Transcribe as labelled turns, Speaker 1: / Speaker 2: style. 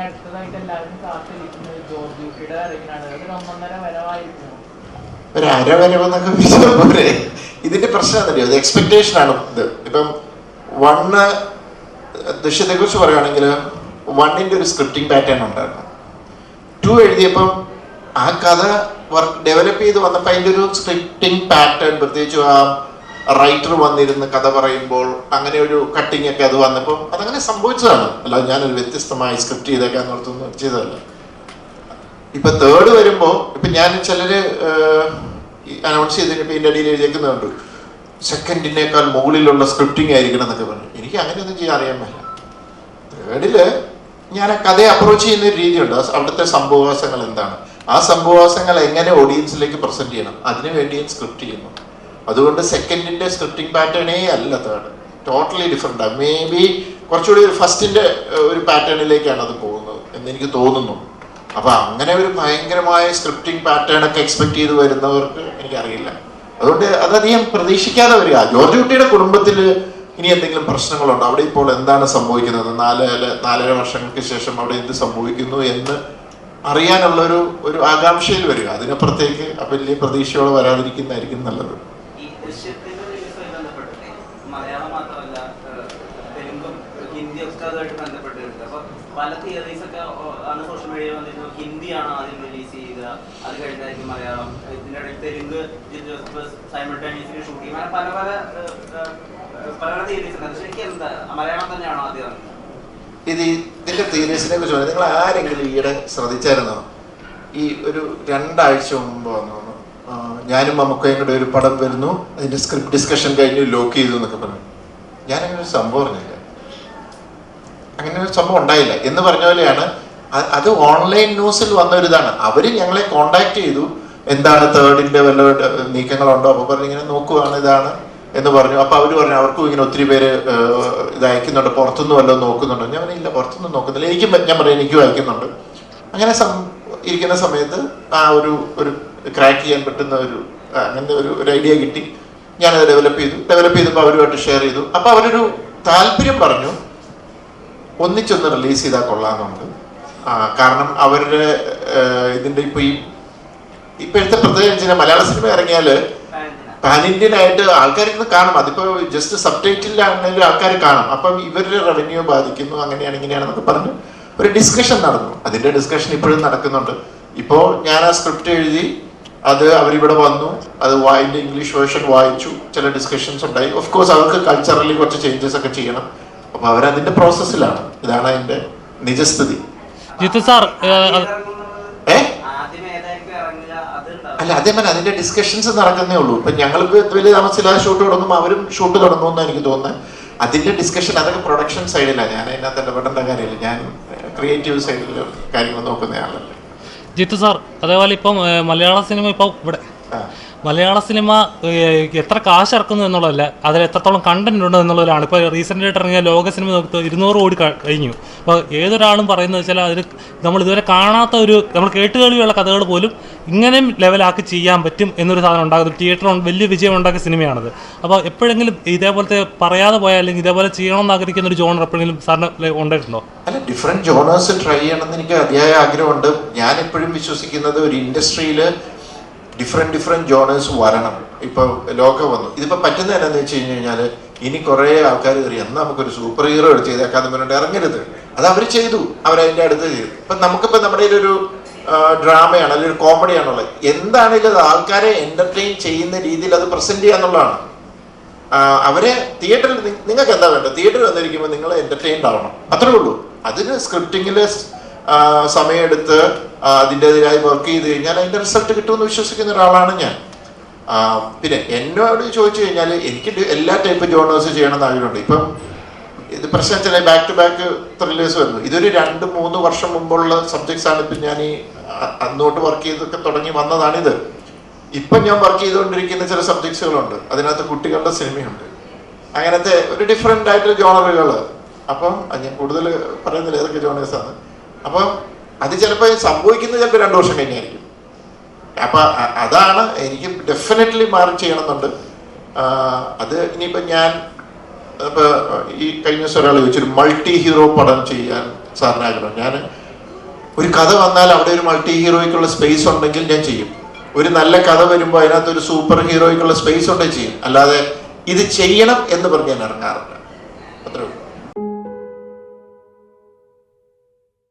Speaker 1: ഇനി അടുത്തതായിട്ട് എല്ലാവരും
Speaker 2: ഒരു ഇതിന്റെ പ്രശ്നം എന്നറിയോ ഇത് എക്സ്പെക്ടേഷൻ ആണ് ഇത്. ഇപ്പം വണ്ണ് ദൃശ്യത്തെ കുറിച്ച് പറയുകയാണെങ്കിൽ വണ്ണിന്റെ ഒരു സ്ക്രിപ്റ്റിംഗ് പാറ്റേൺ ഉണ്ടായിരുന്നു. ടു എഴുതിയപ്പം ആ കഥ വർക്ക് ഡെവലപ്പ് ചെയ്ത് വന്നപ്പോൾ അതിന്റെ ഒരു സ്ക്രിപ്റ്റിംഗ് പാറ്റേൺ പ്രത്യേകിച്ച് ആ റൈറ്റർ വന്നിരുന്ന് കഥ പറയുമ്പോൾ അങ്ങനെ ഒരു കട്ടിംഗ് ഒക്കെ അത് വന്നപ്പോൾ അതങ്ങനെ സംഭവിച്ചതാണ്. അല്ലാതെ ഞാനൊരു വ്യത്യസ്തമായി സ്ക്രിപ്റ്റ് ചെയ്തേക്കാൻ നടത്തുന്നു ചെയ്തതല്ല. ഇപ്പൊ തേർഡ് വരുമ്പോൾ ഇപ്പൊ ഞാൻ ചിലര് അനൗൺസ് ചെയ്തിട്ട് ഇതിന്റെ അടിയിൽ എഴുതിയേക്കുന്നുണ്ട് സെക്കൻഡിനേക്കാൾ മുകളിലുള്ള സ്ക്രിപ്റ്റിംഗ് ആയിരിക്കണം എന്നൊക്കെ പറഞ്ഞു. എനിക്ക് അങ്ങനെയൊന്നും ചെയ്യാൻ അറിയാൻ മേല. തേർഡിൽ ഞാൻ ആ കഥയെ അപ്രോച്ച് ചെയ്യുന്ന ഒരു രീതിയുണ്ട്. അവിടുത്തെ സംഭവവാസങ്ങൾ എന്താണ്? ആ സംഭവവാസങ്ങൾ എങ്ങനെ ഓഡിയൻസിലേക്ക് പ്രസന്റ് ചെയ്യണം? അതിനുവേണ്ടി സ്ക്രിപ്റ്റ് ചെയ്യുന്നു. അതുകൊണ്ട് സെക്കൻഡിന്റെ സ്ക്രിപ്റ്റിംഗ് പാറ്റേണേ അല്ല തേർഡ് ടോട്ടലി ഡിഫറെന്റ് ആണ് മേ ബി കുറച്ചുകൂടി ഒരു ഫസ്റ്റിന്റെ ഒരു പാറ്റേണിലേക്കാണ് അത് പോകുന്നത് എന്ന് എനിക്ക് തോന്നുന്നു. അപ്പൊ അങ്ങനെ ഒരു ഭയങ്കരമായ സ്ക്രിപ്റ്റിംഗ് പാറ്റേൺ ഒക്കെ എക്സ്പെക്ട് ചെയ്ത് വരുന്നവർക്ക് എനിക്കറിയില്ല. അതുകൊണ്ട് അതധികം പ്രതീക്ഷിക്കാതെ വരിക. ജോർജ് കുട്ടിയുടെ കുടുംബത്തിൽ ഇനി എന്തെങ്കിലും പ്രശ്നങ്ങളുണ്ടോ? അവിടെ ഇപ്പോൾ എന്താണ് സംഭവിക്കുന്നത്? നാല് നാലര വർഷങ്ങൾക്ക് ശേഷം അവിടെ എന്ത് സംഭവിക്കുന്നു എന്ന് അറിയാനുള്ള ഒരു ഒരു ആകാംക്ഷയിൽ വരിക. അതിനപ്പുറത്തേക്ക് വലിയ പ്രതീക്ഷയോടെ വരാതിരിക്കുന്നതായിരിക്കും നല്ലത്.
Speaker 3: ബന്ധപ്പെട്ടിട്ടുണ്ട് അപ്പൊ പല തിയറീസ് ഒക്കെ അന്ന് സോഷ്യൽ മീഡിയ വന്നിരുന്നു. ഹിന്ദിയാണ് ആദ്യം റിലീസ് ചെയ്യുക അത് കഴിഞ്ഞായിരിക്കും മലയാളം. ഇതിന്റെ ഇടയിൽ തെലുങ്ക് സൈമിൾട്ടേനിയസ്ലി ഷൂട്ട് ചെയ്യും. അങ്ങനെ പല പല പല പല തിയറീസ് ഉണ്ട്. ശരിക്കും എന്താ മലയാളം തന്നെയാണോ ആദ്യം ഇറങ്ങുന്നത്?
Speaker 2: ഇത് ഇതിന്റെ തിയറീസിനെ കുറിച്ച് നിങ്ങൾ ആരെങ്കിലും ഈയിടെ ശ്രദ്ധിച്ചായിരുന്നോ? ഈ ഒരു രണ്ടാഴ്ച മുമ്പ് വന്നു ഞാനും മമ്മക്കയും കൂടെ ഒരു പടം വരുന്നു. അതിന്റെ സ്ക്രിപ്റ്റ് ഡിസ്കഷൻ കഴിഞ്ഞ് ലോക്ക് ചെയ്തു എന്നൊക്കെ പറഞ്ഞു. ഞാനങ്ങനെ ഒരു സംഭവം പറഞ്ഞില്ല? അങ്ങനെ ഒരു സംഭവം ഉണ്ടായില്ല. എന്ന് പറഞ്ഞ പോലെയാണ് അത് ഓൺലൈൻ ന്യൂസിൽ വന്ന ഒരു ഇതാണ് അവർ ഞങ്ങളെ കോണ്ടാക്ട് ചെയ്തു. എന്താണ് തേർഡിന്റെ വല്ല നീക്കങ്ങളുണ്ടോ? അപ്പൊ പറഞ്ഞു ഇങ്ങനെ നോക്കുവാണ് ഇതാണ് എന്ന് പറഞ്ഞു. അപ്പൊ അവർ പറഞ്ഞു അവർക്കും ഇങ്ങനെ ഒത്തിരി പേര് ഇത് അയക്കുന്നുണ്ട്. പുറത്തുനിന്ന് വല്ലതും നോക്കുന്നുണ്ടോ? ഞാൻ പറഞ്ഞില്ല പുറത്തുനിന്ന് നോക്കുന്നില്ല. എനിക്കും ഞാൻ പറയും എനിക്കും അയക്കുന്നുണ്ട്. അങ്ങനെ ഇരിക്കുന്ന സമയത്ത് ആ ഒരു ഒരു ക്രാക്ക് ചെയ്യാൻ പറ്റുന്ന ഒരു അങ്ങനത്തെ ഒരു ഒരു ഐഡിയ കിട്ടി. ഞാനത് ഡെവലപ്പ് ചെയ്തു. ഡെവലപ്പ് ചെയ്തപ്പോൾ അവരുമായിട്ട് ഷെയർ ചെയ്തു. അപ്പൊ അവരൊരു താല്പര്യം പറഞ്ഞു. ഒന്നിച്ചൊന്ന് റിലീസ് ചെയ്താൽ കൊള്ളാമെന്നുണ്ട് കാരണം അവരുടെ ഇതിന്റെ ഇപ്പോൾ ഇപ്പൊ ഈ ഇപ്പോഴത്തെ പ്രത്യേകിച്ച് മലയാള സിനിമ
Speaker 3: ഇറങ്ങിയാൽ?
Speaker 2: പാൻ ഇന്ത്യൻ ആയിട്ട് ആൾക്കാർ ഇന്ന് കാണും. അതിപ്പോൾ ജസ്റ്റ് സബ് ടൈറ്റിലാണെങ്കിലും ആൾക്കാർ കാണും. അപ്പം ഇവരുടെ റവന്യൂ ബാധിക്കുന്നു അങ്ങനെയാണ് ഇങ്ങനെയാണെന്നൊക്കെ പറഞ്ഞ് ഒരു ഡിസ്കഷൻ നടന്നു. അതിന്റെ ഡിസ്കഷൻ ഇപ്പോഴും നടക്കുന്നുണ്ട്. ഇപ്പോൾ ഞാൻ ആ സ്ക്രിപ്റ്റ് എഴുതി അത് അവരിവിടെ വന്നു അത് വായിന്റെ ഇംഗ്ലീഷ് വേർഷൻ വായിച്ചു ചില ഡിസ്കഷൻസ് ഉണ്ടായി. ഓഫ് കോഴ്സ് അവർക്ക് കൾച്ചറലി കുറച്ച് ചേഞ്ചസ് ഒക്കെ ചെയ്യണം. അപ്പൊ അവരതിന്റെ പ്രോസസ്സിലാണ് ഇതാണ് അതിന്റെ നിജസ്ഥിതി.
Speaker 4: ജിത്തു സാർ
Speaker 3: ആദ്യം
Speaker 4: അത്
Speaker 2: ഏ. അല്ല അതേപോലെ അതിന്റെ ഡിസ്കഷൻസ് നടക്കുന്നേ ഉള്ളൂ. ഇപ്പൊ ഞങ്ങൾക്ക് വലിയ താമസിച്ചില്ലാതെ ഷൂട്ട് തുടങ്ങും അവരും ഷൂട്ട് തുടങ്ങുമെന്ന് എനിക്ക് തോന്നുന്നത്. അതിന്റെ ഡിസ്കഷൻ അതൊക്കെ പ്രൊഡക്ഷൻ സൈഡിലാണ് ഞാൻ അതിനകത്ത് ഇടപെടേണ്ട കാര്യമില്ല. ഞാൻ ക്രിയേറ്റീവ് സൈഡിൽ കാര്യങ്ങൾ നോക്കുന്നയാളല്ല.
Speaker 4: ജിത്തു സാർ അതേപോലെ ഇപ്പം മലയാള സിനിമ ഇപ്പം ഇവിടെ. മലയാള സിനിമ എത്ര കാശ് ഇറക്കുന്നു എന്നുള്ളതല്ല അതിൽ എത്രത്തോളം കണ്ടന്റ് ഉണ്ട് എന്നുള്ളതാണ്. ഇപ്പോൾ റീസെന്റ് ആയിട്ട് ഇറങ്ങിയ ലോക സിനിമ നോക്കി ഇരുന്നൂറ് കോടി കഴിഞ്ഞു. അപ്പോൾ ഏതൊരാളും പറയുന്നത് വെച്ചാൽ അതിൽ നമ്മൾ ഇതുവരെ കാണാത്ത ഒരു നമ്മൾ കേട്ടുകളിയുള്ള കഥകൾ പോലും ഇങ്ങനെയും ലെവലാക്കി ചെയ്യാൻ പറ്റും എന്നൊരു സാധനം ഉണ്ടാകുന്നു തിയേറ്റർ വലിയ വിജയം ഉണ്ടാക്കിയ സിനിമയാണത്. അപ്പോൾ എപ്പോഴെങ്കിലും ഇതേപോലത്തെ പറയാതെ പോയാൽ അല്ലെങ്കിൽ ഇതേപോലെ ചെയ്യണമെന്ന് ആഗ്രഹിക്കുന്ന ഒരു ജോണർ എപ്പോഴെങ്കിലും സാറിന് ഉണ്ടായിട്ടുണ്ടോ?
Speaker 2: അല്ല ഡിഫറെന്റ് ജോണേഴ്സ് ട്രൈ ചെയ്യണമെന്ന് എനിക്ക് അതിയായ ആഗ്രഹമുണ്ട്. ഞാൻ എപ്പോഴും വിശ്വസിക്കുന്നത് ഒരു ഇൻഡസ്ട്രിയിൽ ഡിഫറെന്റ് ഡിഫറെന്റ് ജോണേഴ്സ് വരണം. ഇപ്പോൾ ലോകം വന്നു. ഇതിപ്പോൾ പറ്റുന്ന എന്താണെന്ന് വെച്ച് കഴിഞ്ഞ് കഴിഞ്ഞാൽ ഇനി കുറേ ആൾക്കാർ കയറി എന്ന് നമുക്കൊരു സൂപ്പർ ഹീറോ എടുത്ത് ചെയ്തേക്കാന്ന് പറഞ്ഞിട്ട് ഇറങ്ങരുത്. അത് അവർ ചെയ്തു. അവരതിന്റെ അടുത്ത് ചെയ്തു. ഇപ്പം നമുക്കിപ്പോൾ നമ്മുടെ ഒരു ഡ്രാമയാണ് അല്ലെങ്കിൽ ഒരു കോമഡിയാണുള്ളത്. എന്താണെങ്കിലും അത് ആൾക്കാരെ എന്റർടൈൻ ചെയ്യുന്ന രീതിയിൽ അത് പ്രസന്റ് ചെയ്യുക എന്നുള്ളതാണ്. അവരെ തിയേറ്ററിൽ നിങ്ങൾക്ക് എന്താ വേണ്ടത്? തിയേറ്ററിൽ വന്നിരിക്കുമ്പോൾ നിങ്ങൾ എന്റർടൈൻഡ് ആവണം. അത്രേ ഉള്ളൂ. അതിന് സ്ക്രിപ്റ്റിങ്ങിൽ സമയമെടുത്ത് ആ, അതിന്റെതായി വർക്ക് ചെയ്ത് കഴിഞ്ഞാൽ അതിന്റെ റിസൾട്ട് കിട്ടുമെന്ന് വിശ്വസിക്കുന്ന ഒരാളാണ് ഞാൻ. പിന്നെ എന്നോട് ചോദിച്ചു കഴിഞ്ഞാൽ എനിക്ക് എല്ലാ ടൈപ്പ് ജോണേഴ്സ് ചെയ്യണമെന്ന് ആഗ്രഹമുണ്ട്. ഇപ്പം ഇത് പ്രശ്നം വെച്ചാൽ ബാക്ക് ടു ബാക്ക് ത്രില്ലേഴ്സ് വരുന്നു. ഇതൊരു രണ്ട് മൂന്ന് വർഷം മുമ്പുള്ള സബ്ജക്ട്സ് ആണ് ഇപ്പം ഞാൻ ഈ അന്നോട്ട് വർക്ക് ചെയ്തൊക്കെ തുടങ്ങി വന്നതാണിത്. ഇപ്പം ഞാൻ വർക്ക് ചെയ്തുകൊണ്ടിരിക്കുന്ന ചില സബ്ജക്ട്സുകളുണ്ട് അതിനകത്ത് കുട്ടികളുടെ സിനിമയുണ്ട് അങ്ങനത്തെ ഒരു ഡിഫറെന്റ് ആയിട്ടുള്ള ജോണറുകൾ അപ്പം ഞാൻ കൂടുതൽ പറയുന്നില്ല ഏതൊക്കെ ജോണേഴ്സാണ് അപ്പം അത് ചിലപ്പോൾ സംഭവിക്കുന്നത് ചിലപ്പോൾ രണ്ടു വർഷം കഴിഞ്ഞായിരിക്കും. അപ്പം അതാണ് എനിക്ക് ഡെഫിനറ്റ്ലി മാറി ചെയ്യണമെന്നുണ്ട്. അത് ഇനിയിപ്പോൾ ഞാൻ ഇപ്പോൾ ഈ കഴിഞ്ഞ ദിവസം ഒരാൾ ചോദിച്ചൊരു മൾട്ടി ഹീറോ പടം ചെയ്യാൻ സാറിന് ആഗ്രഹം. ഞാൻ ഒരു കഥ വന്നാൽ അവിടെ ഒരു മൾട്ടി ഹീറോയ്ക്കുള്ള സ്പേസ് ഉണ്ടെങ്കിൽ ഞാൻ ചെയ്യും. ഒരു നല്ല കഥ വരുമ്പോൾ അതിനകത്ത് ഒരു സൂപ്പർ ഹീറോയ്ക്കുള്ള സ്പേസ് ഉണ്ടെങ്കിൽ ചെയ്യും. അല്ലാതെ ഇത് ചെയ്യണം എന്ന് പറഞ്ഞ് ഞാൻ ഇറങ്ങാറില്ല. അത്രേ